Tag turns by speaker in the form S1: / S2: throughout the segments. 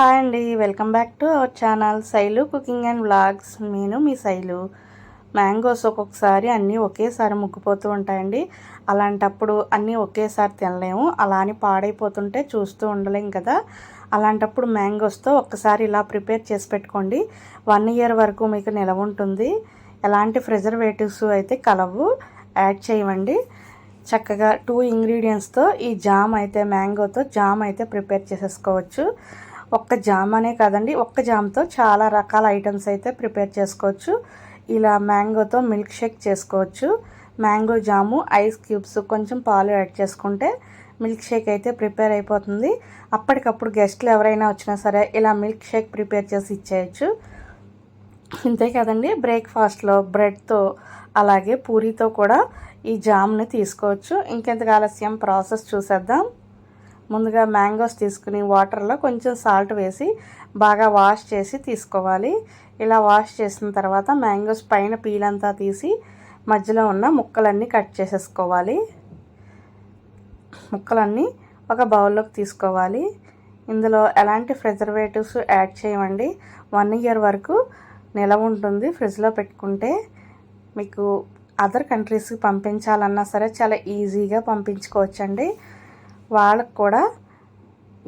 S1: Hi అండి welcome back to our channel Shailu cooking and vlogs. నేను మీ Shailu. Mangoes ఒక్కొక్కసారి అన్నీ ఒకేసారి ముగ్గిపోతూ ఉంటాయండి. అలాంటప్పుడు అన్నీ ఒకేసారి తినలేము. అలా అని పాడైపోతుంటే చూస్తూ ఉండలేం కదా. అలాంటప్పుడు మ్యాంగోస్తో ఒక్కసారి ఇలా ప్రిపేర్ చేసి పెట్టుకోండి. వన్ ఇయర్ వరకు మీకు నిలవ ఉంటుంది. ఎలాంటి ప్రిజర్వేటివ్స్ అయితే కలవు. యాడ్ చేయవండి చక్కగా టూ ఇంగ్రీడియంట్స్తో ఈ జామ్ అయితే మ్యాంగోతో జామ్ అయితే ప్రిపేర్ చేసేసుకోవచ్చు. ఒక్క జామ్ అనే కాదండి ఒక్క జామ్తో చాలా రకాల ఐటమ్స్ అయితే ప్రిపేర్ చేసుకోవచ్చు. ఇలా మ్యాంగోతో మిల్క్ షేక్ చేసుకోవచ్చు. మ్యాంగో జాము ఐస్ క్యూబ్స్ కొంచెం పాలు యాడ్ చేసుకుంటే మిల్క్ షేక్ అయితే ప్రిపేర్ అయిపోతుంది. అప్పటికప్పుడు గెస్ట్లు ఎవరైనా వచ్చినా సరే ఇలా మిల్క్ షేక్ ప్రిపేర్ చేసి ఇచ్చేయచ్చు. ఇంతే కదండి బ్రేక్ఫాస్ట్లో బ్రెడ్తో అలాగే పూరితో కూడా ఈ జామ్ని తీసుకోవచ్చు. ఇంకెంత ఆలస్యం ప్రాసెస్ చూసేద్దాం. ముందుగా మ్యాంగోస్ తీసుకుని వాటర్లో కొంచెం సాల్ట్ వేసి బాగా వాష్ చేసి తీసుకోవాలి. ఇలా వాష్ చేసిన తర్వాత మ్యాంగోస్ పైన పీలంతా తీసి మధ్యలో ఉన్న ముక్కలన్నీ కట్ చేసేసుకోవాలి. ముక్కలన్నీ ఒక బౌల్లోకి తీసుకోవాలి. ఇందులో ఎలాంటి ప్రిజర్వేటివ్స్ యాడ్ చేయమండి? వన్ ఇయర్ వరకు నిలవ ఉంటుంది ఫ్రిడ్జ్లో పెట్టుకుంటే. మీకు అదర్ కంట్రీస్కి పంపించాలన్నా సరే చాలా ఈజీగా పంపించుకోవచ్చండి. వాళ్ళకు కూడా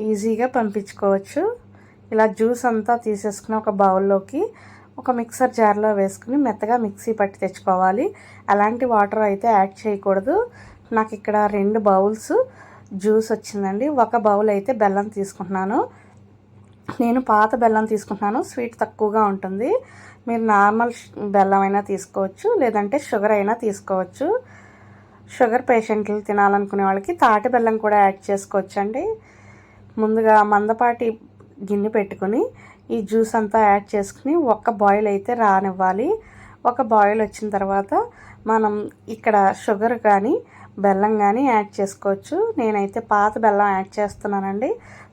S1: ఈజీగా పంపించుకోవచ్చు. ఇలా జ్యూస్ అంతా తీసేసుకుని ఒక బౌల్లోకి ఒక మిక్సర్ జార్లో వేసుకుని మెత్తగా మిక్సీ పట్టి తెచ్చుకోవాలి. అలాంటి వాటర్ అయితే యాడ్ చేయకూడదు. నాకు ఇక్కడ రెండు బౌల్స్ జ్యూస్ వచ్చిందండి. ఒక బౌల్ అయితే బెల్లం తీసుకుంటున్నాను. నేను పాత బెల్లం తీసుకుంటున్నాను. స్వీట్ తక్కువగా ఉంటుంది. మీరు నార్మల్ బెల్లం అయినా తీసుకోవచ్చు లేదంటే షుగర్ అయినా తీసుకోవచ్చు. షుగర్ పేషెంట్లు తినాలనుకునే వాళ్ళకి తాటి బెల్లం కూడా యాడ్ చేసుకోవచ్చండి. ముందుగా మందపాటి గిన్నె పెట్టుకుని ఈ జ్యూస్ అంతా యాడ్ చేసుకుని ఒక్క బాయిల్ అయితే రానివ్వాలి. ఒక బాయిల్ వచ్చిన తర్వాత మనం ఇక్కడ షుగర్ కానీ బెల్లం కానీ యాడ్ చేసుకోవచ్చు. నేనైతే పాత బెల్లం యాడ్ చేస్తున్నానండి.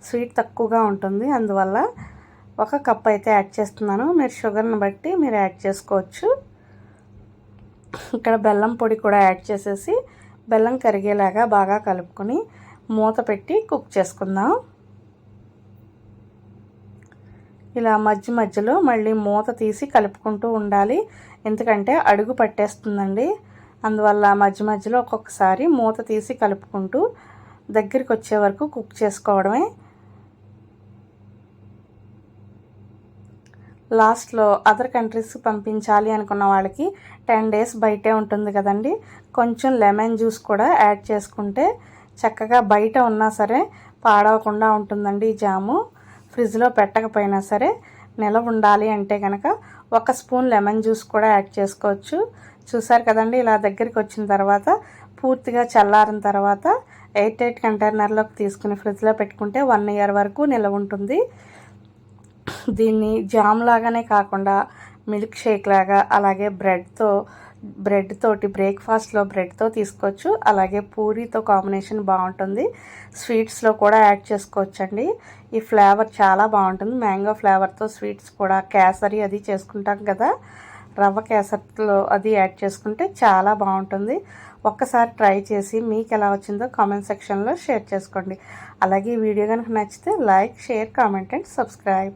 S1: స్వీట్ తక్కువగా ఉంటుంది. అందువల్ల ఒక కప్ అయితే యాడ్ చేస్తున్నాను. మీరు షుగర్ని బట్టి మీరు యాడ్ చేసుకోవచ్చు. ఇక్కడ బెల్లం పొడి కూడా యాడ్ చేసేసి బెల్లం కరిగేలాగా బాగా కలుపుకొని మూత పెట్టి కుక్ చేసుకుందాం. ఇలా మధ్య మధ్యలో మళ్ళీ మూత తీసి కలుపుకుంటూ ఉండాలి. ఎందుకంటే అడుగు పట్టేస్తుందండి. అందువల్ల మధ్య మధ్యలో ఒక్కొక్కసారి మూత తీసి కలుపుకుంటూ దగ్గరికి వచ్చే వరకు కుక్ చేసుకోవడమే. లాస్ట్లో అదర్ కంట్రీస్కి పంపించాలి అనుకున్న వాళ్ళకి టెన్ డేస్ బయటే ఉంటుంది కదండి. కొంచెం లెమన్ జ్యూస్ కూడా యాడ్ చేసుకుంటే చక్కగా బయట ఉన్నా సరే పాడవకుండా ఉంటుందండి ఈ జాము. ఫ్రిడ్జ్లో పెట్టకపోయినా సరే నిలవ ఉండాలి అంటే కనుక ఒక స్పూన్ లెమన్ జ్యూస్ కూడా యాడ్ చేసుకోవచ్చు. చూసారు కదండి ఇలా దగ్గరికి వచ్చిన తర్వాత పూర్తిగా చల్లారిన తర్వాత ఎయిట్ ఎయిట్ కంటైనర్లోకి తీసుకుని ఫ్రిడ్జ్లో పెట్టుకుంటే వన్ ఇయర్ వరకు నిలవ ఉంటుంది. దీన్ని జామ్ లాగానే కాకుండా మిల్క్ షేక్ లాగా అలాగే బ్రెడ్తో బ్రెడ్ తోటి బ్రేక్ఫాస్ట్లో బ్రెడ్తో తీసుకోవచ్చు. అలాగే పూరితో కాంబినేషన్ బాగుంటుంది. స్వీట్స్లో కూడా యాడ్ చేసుకోవచ్చండి. ఈ ఫ్లేవర్ చాలా బాగుంటుంది. మ్యాంగో ఫ్లేవర్తో స్వీట్స్ కూడా కేసరి అది చేసుకుంటాం కదా. రవ్వ కేసరిలో అది యాడ్ చేసుకుంటే చాలా బాగుంటుంది. ఒక్కసారి ట్రై చేసి మీకు ఎలా వచ్చిందో కామెంట్ సెక్షన్లో షేర్ చేసుకోండి. అలాగే ఈ వీడియో కనుక నచ్చితే like share comment and subscribe